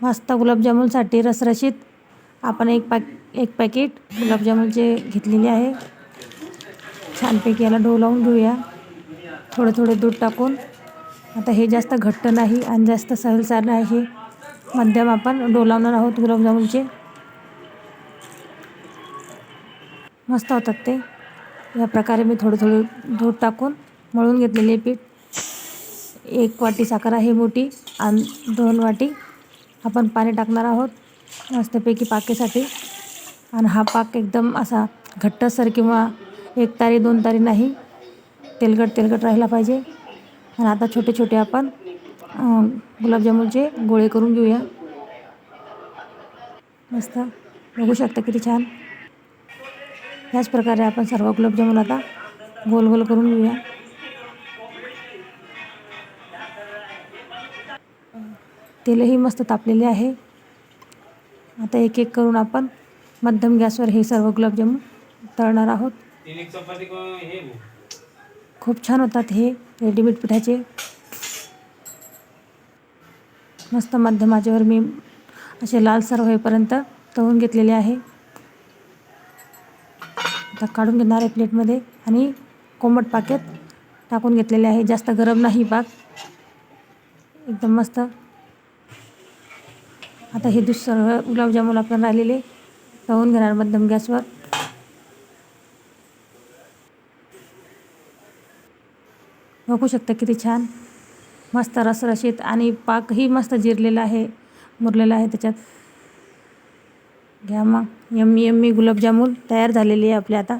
मस्त गुलाबजामुनसाठी रसरशीत. आपण एक पॅक एक पॅकेट गुलाबजामुनचे घेतलेले आहे. छानपैकी याला डो लावून घेऊया. थोडे थोडे दूध टाकून. आता हे जास्त घट्ट नाही आणि जास्त सहलसार नाही हे मध्यम आपण डो लावणार आहोत गुलाबजामुनचे. मस्त होतात ते. या प्रकारे मी थोडं थोडं दूध टाकून मळून घेतलेले पीठ. एक वाटी साखर आहे मोठी आणि दोन वाटी आपण पाणी टाकणार आहोत मस्तपैकी पाकेसाठी. आणि हा पाक एकदम असा घट्टसर किंवा एक तारी दोन तारी नाही. तेलकट तेलकट राहिला पाहिजे. आणि आता छोटे छोटे आपण गुलाबजामुनचे गोळे करून घेऊया. मस्त. बघू शकता किती छान. ह्याच प्रकारे आपण सर्व गुलाबजामुन आता गोल गोल करून घेऊया. तेलही मस्त तापलेले आहे. आता एक एक करून आपण मध्यम गॅसवर हे सर्व गुलाबजामुन तळणार आहोत. खूप छान होतात हे रेडीमेड पिठाचे. मस्त मध्यम आचेवर मी असे लालसर होईपर्यंत तळून घेतलेले आहे. आता काढून घेणार आहे प्लेटमध्ये आणि कोमट पाक्यात टाकून घेतलेले आहे. जास्त गरम नाही पाक. एकदम मस्त आता हे दुसरं गुलाबजामून गुलाबजामुन आपण राहिलेले तळून घेणार मध्यम गॅसवर. बघू शकता किती छान. मस्त रसरशीत आणि पाकही मस्त जिरलेला आहे मुरलेला आहे त्याच्यात. घ्या मग. यम्मी यम्मी गुलाबजामुन तयार झालेली आहे आपल्या आता.